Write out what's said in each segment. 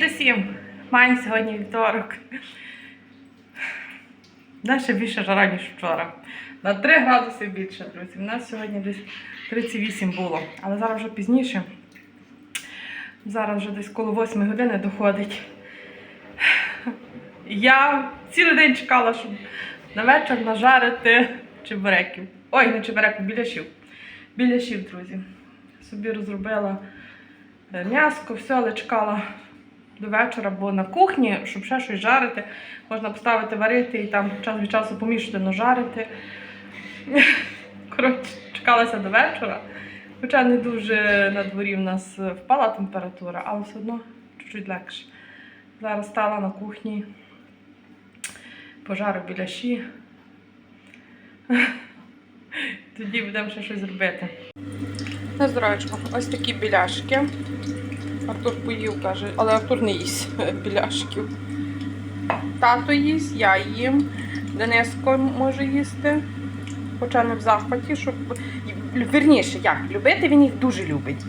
Привіт усім! Маємо сьогодні вівторок. Далі більше жара, ніж вчора. На 3 градуси більше, друзі. У нас сьогодні десь 38 було, але зараз вже пізніше. Зараз вже десь коло 8 години доходить. Я цілий день чекала, щоб на вечір нажарити чебуреків. Ой, не чебуреків, біляшів. Біляшів, друзі. Собі розробила е, м'яско, все, але чекала до вечора, бо на кухні, щоб ще щось жарити, можна поставити варити і там час від часу помішати, но жарити. Коротше, чекалася до вечора. Хоча не дуже на дворі в нас впала температура, але все одно чуть-чуть легше. Зараз стала на кухні, пожару біляші. Тоді будемо ще щось робити. На здоров'ячко, ось такі біляшки. Артур поїв, каже, але Артур не їсть е, біляшків. Тато їсть, я їм. Дениско може їсти. Хоча не в захваті, щоб. Вірніше, як любити, він їх дуже любить.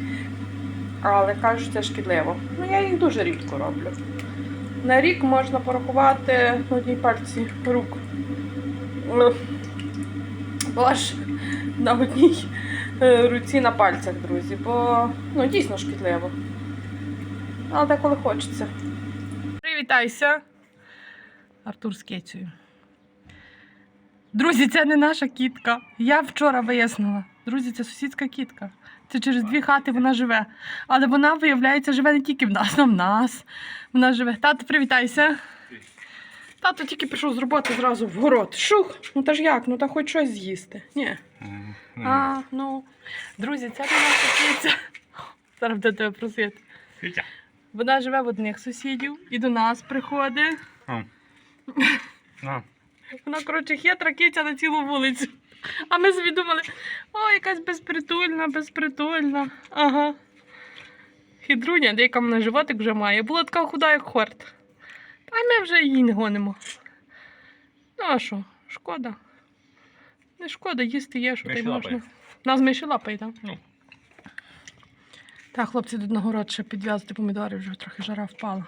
Але кажуть, це шкідливо. Ну, я їх дуже рідко роблю. На рік можна порахувати на одній пальці рук. Ну, Бо на одній е, руці на пальцях, друзі, бо ну, дійсно шкідливо. Але деколи хочеться. Привітайся. Артур з Кетю. Друзі, це не наша кітка. Я вчора вияснила. Друзі, це сусідська кітка. Це через дві хати вона живе. Але вона, виявляється, живе не тільки в нас, а в нас. Вона живе. Тато, привітайся. Тато тільки прийшов з роботи зразу в город. Шух! Ну та ж як? Ну та хоч щось з'їсти. Ні. А, ну. Друзі, це не наша киця. Зараз буде тебе просити. Вітя. Вона живе в одних сусідів і до нас приходить. А. Вона, коротше, хитра киця на цілу вулицю. А ми собі думали, о, якась безпритульна, безпритульна. Ага. Хитруня, деяка мене животик вже має. Була така худа, як хорт. Та ми вже її не гонимо. Ну а що, шкода. Не шкода, їсти є, що ти можна. лапає. Нас миші лапає, так? Ну. Так, хлопці йдуть на город ще підв'язати помідори, вже трохи жара впала.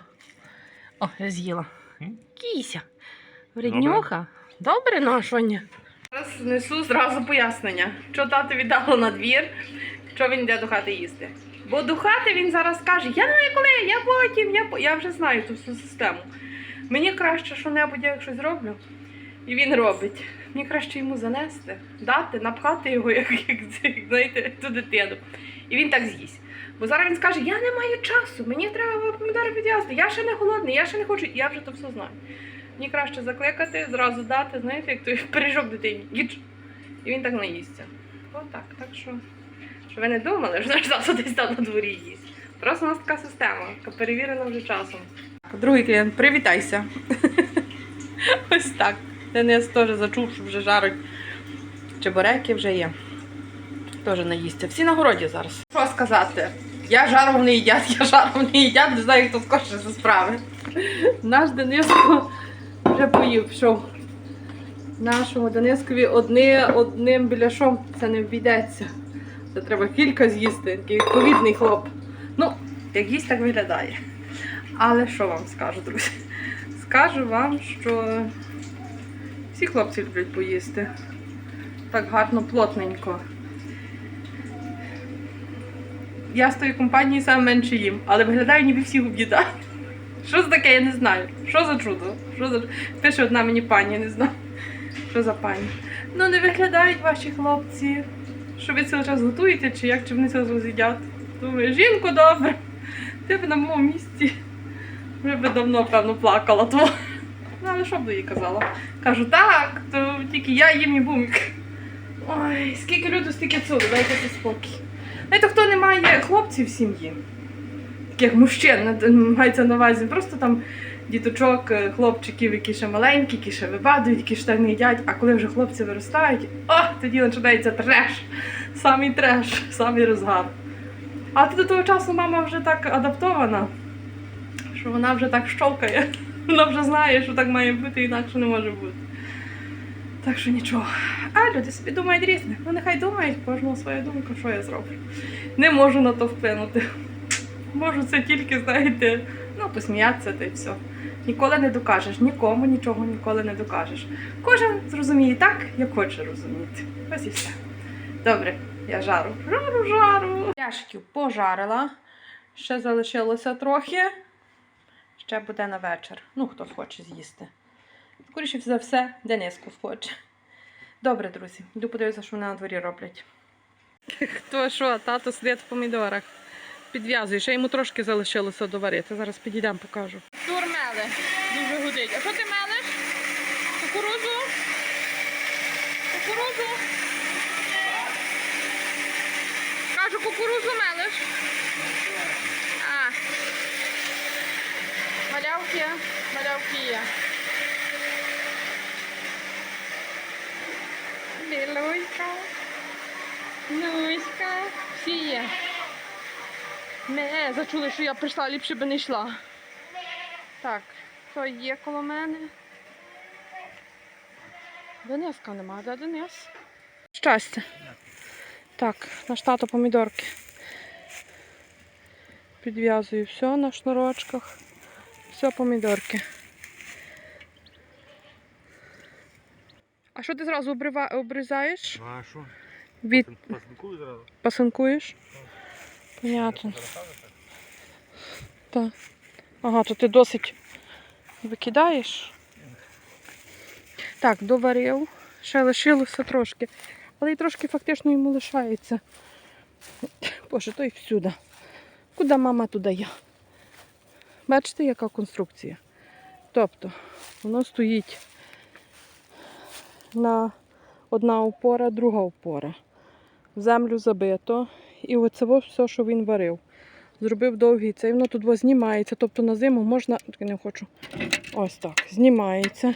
О, я з'їла. Кіся. Вреднюха. Добре, ну а що? Зараз несу зразу пояснення, що тато віддало на двір, що він йде до хати їсти. Бо до хати він зараз каже, я не коли, я потім, я, я вже знаю ту всю систему. Мені краще, що небудь я щось зроблю, і він робить. Мені краще йому занести, дати, напхати його, як, як, знаєте, ту дитину. І він так з'їсть. Бо зараз він скаже, я не маю часу, мені треба помідори підв'язати, я ще не голодний, я ще не хочу, я вже то все знаю. Мені краще закликати, зразу дати, знаєте, як той пиріжок дитині. Їдж. І він так наїсться. Отак. Так що, що ви не думали, що наш тато десь там на дворі їсть. Просто у нас така система, яка перевірена вже часом. Другий клієнт, привітайся. Ось так. Денис теж зачув, що вже жарить чебуреки вже є. Теж наїсться. Всі на городі зараз. Що сказати? Я жаров не їдять, я жаров не їдять, не знаю, хто скорше за справи. Наш Дениско вже поїв, пішов. Нашому Денискові одни, одним біляшом це не обійдеться. Це треба кілька з'їсти, такий відповідний хлоп. Ну, як їсть, так виглядає. Але що вам скажу, друзі? Скажу вам, що всі хлопці люблять поїсти. Так гарно, плотненько. Я з тої компанії саме менше їм, але виглядаю, ніби всіх об'їдаю. Що це таке, я не знаю. Що за чудо? Що за... Пише одна мені пані, я не знаю. Що за пані? Ну не виглядають ваші хлопці. Що ви цілий час готуєте, чи як, чи вони цілий час їдять? Думаю, жінку добре. Ти б на моєму місці вже би давно, певно, плакала. То... Ну, але що б їй казала? Кажу, так, то тільки я їм і бумік. Ой, скільки люду, стільки цуду, дайте це спокій. Знаєте, хто не має хлопців в сім'ї, таких мужчин, мається на увазі, просто там діточок, е, хлопчиків, які ще маленькі, які ще вибадують, які ще не їдять, а коли вже хлопці виростають, о, тоді починається треш. Самий треш, самий розгар. А то до того часу мама вже так адаптована, що вона вже так щовкає. Вона вже знає, що так має бути, інакше не може бути. Так що нічого. А люди собі думають різне. Ну нехай думають, кожного своя думка, що я зроблю. Не можу на то вплинути. Можу це тільки, знаєте, Ну, посміятися та й все. Ніколи не докажеш, нікому нічого ніколи не докажеш. Кожен зрозуміє так, як хоче розуміти. Ось і все. Добре, я жару. Жару, жару. Яшків пожарила. Ще залишилося трохи. Ще буде на вечір. Ну, хто хоче з'їсти. Скоріше за все, Дениску схоче. Добре, друзі, йду подивитися, що вони на дворі роблять. Хто що, тато сидить в помідорах. Підв'язує, ще йому трошки залишилося доварити. Зараз підійдемо, покажу. Тур меле. Дуже гудить. А що ти мелеш? Кукурузу? Кукурузу? Кажу, кукурузу мелеш. А. Малявки, малявки є. Білуська. Нуська. Всі є. Не, зачули, що я прийшла, ліпше би не йшла. Так, хто є коло мене? Дениска нема, де Денис? Щастя. Так, наш тато помідорки. Підв'язую все на шнурочках. Все помідорки. А що ти зразу обрива... обрізаєш? Ну, а що? Від Пасинкую зразу. пасинкуєш? Понятно. Так. Ага, то ти досить викидаєш. Так, доварив. Ще лишилося трошки. Але й трошки фактично йому лишається. Боже, то й всюди. Куди мама, туди я. Бачите, яка конструкція? Тобто, воно стоїть на одна опора, друга опора. В землю забито. І оце все, що він варив. Зробив довгий цей, воно тут знімається. Тобто на зиму можна. Не хочу. Ось так. Знімається.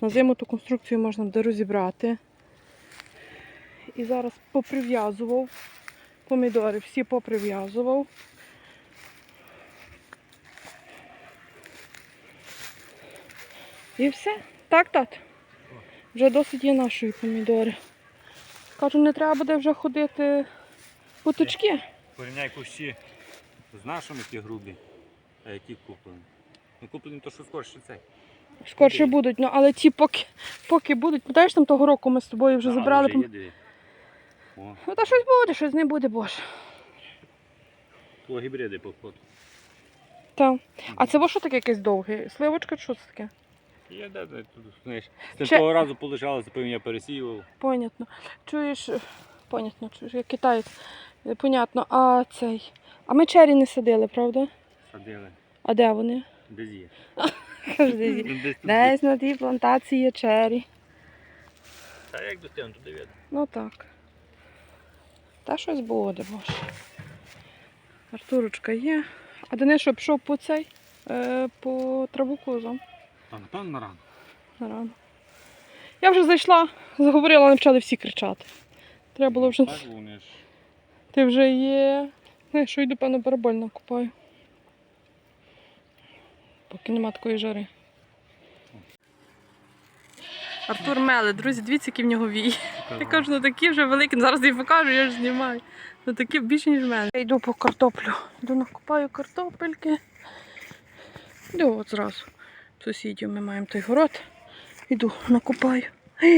На зиму ту конструкцію можна буде розібрати. І зараз поприв'язував. Помідори всі поприв'язував. І все. Так, тат. Вже досить є нашої помідори. Кажу, не треба буде вже ходити по тички. Порівняй кущі з нашими ті грубі, а які куплені. Ну куплені то що скорше цей. Скорше будуть, ну але ті поки, поки будуть. Пам'ятаєш, там того року ми з тобою вже забрали. вже є дві. О, Ну та щось буде, щось не буде, боже. то гібриди походу. Та. А це во що таке якесь довге? Сливочка чи що це таке? Я де, де тут, знаєш, з Ще- того разу полежалося, потім я пересіював. Понятно. Чуєш, понятно, чуєш, я китаєць. Е, Понятно. А цей. А ми чері не садили, правда? Садили. А де вони? Десь є. Десь. Ну, Десь тут. Десь на тій плантації є чері. Та як достигну, туди видно. Ну так. Та щось буде, боже. Артурочка є. А Денис що пішов по цей? Е, по траву козом А напевно на рано. на рано. Я вже зайшла, заговорила, не почали всі кричати. Треба було вже. Так ж. Ти вже є. Не, що йду, певно, барабольно купаю. Поки нема такої жари. Артур Меле, друзі, дивіться, які в нього вії. Я кажу, ну такі вже великі. Ну, Зараз я покажу, я ж знімаю. Ну такі більше, ніж в мене. Я йду по картоплю. Йду накопаю картопельки. Йду от зразу. Сусідів ми маємо той город. Йду, накопаю.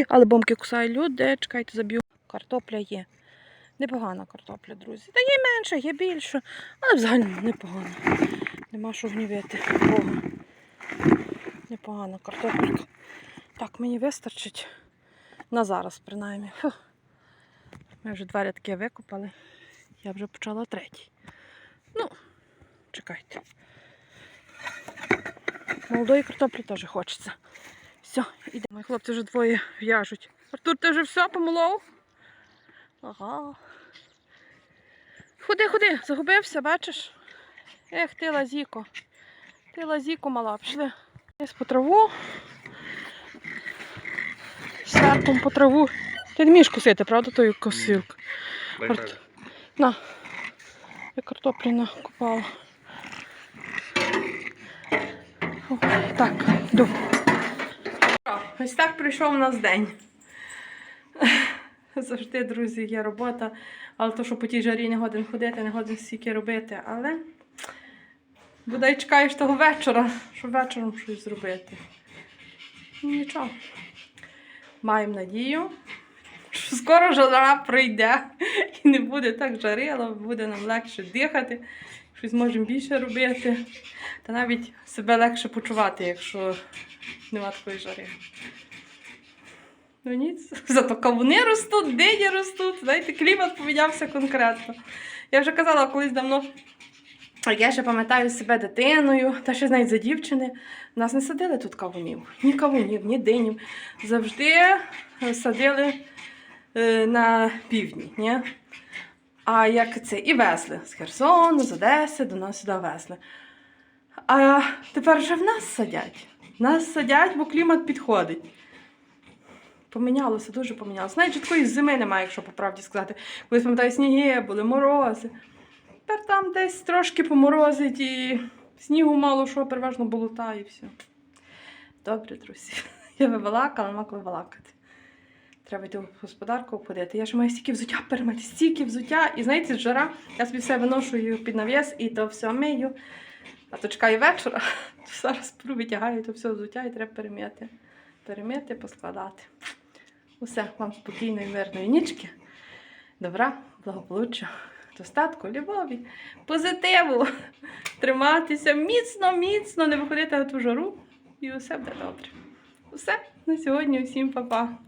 Але бомки кусає люди, чекайте, заб'ю. Картопля є. Непогана картопля, друзі. Та є менше, є більше. Але взагалі непогано. Нема що гнівити. Бога. Непогана картопелька. Так, мені вистачить. На зараз, принаймні. Фу. Ми вже два рядки викопали. Я вже почала третій. Ну, чекайте. Молодої картоплі теж хочеться. Все, йдемо. Мої хлопці вже двоє в'яжуть. Артур, ти вже все помолов? Ага. Ходи, ходи, загубився, бачиш? Ех, ти лазіко. Ти лазіко мала, пішли. Десь по траву. Серпом по траву. Ти не вмієш косити, правда, тою косилку? Арт- На. Я картоплі накопала. О, Так, йду. Ось так прийшов у нас день. Завжди, друзі, є робота, але то, що по тій жарі не годин ходити, не годин стільки робити. Але Бодай чекаєш того вечора, щоб вечором щось зробити. Нічого. Маємо надію, що скоро жара пройде і не буде так жарило, буде нам легше дихати, щось можемо більше робити. Та навіть себе легше почувати, якщо нема такої жари. Ну ніц, зато кавуни ростуть, дині ростуть, знаєте, клімат помінявся конкретно. Я вже казала колись давно, як я ще пам'ятаю себе дитиною, та ще навіть за дівчини, нас не садили тут кавунів. Ні кавунів, ні динів. Завжди садили на півдні. Ні? А як це? І везли з Херсону, з Одеси, до нас сюди везли. А тепер вже в нас садять. Нас садять, бо клімат підходить. Помінялося, дуже помінялося. Навіть такої зими немає, якщо по правді сказати. Колись пам'ятаю, сніги були, морози. Тепер там десь трошки поморозить і снігу мало що, переважно болота і все. Добре, друзі. Я вибалакала, нема коли балакати. Треба йти в господарку обходити. Я ж маю стільки взуття перемити, стільки взуття. І знаєте, жара, я собі все виношую під навіс і то все мию. А то чекаю вечора, то зараз витягаю то все взуття і треба перемити. Перемити, поскладати. Усе, вам спокійної, мирної нічки. Добра, благополуччя, достатку, любові, позитиву. Триматися міцно, міцно, не виходити на ту жару. І усе буде добре. Усе на сьогодні. Усім па-па.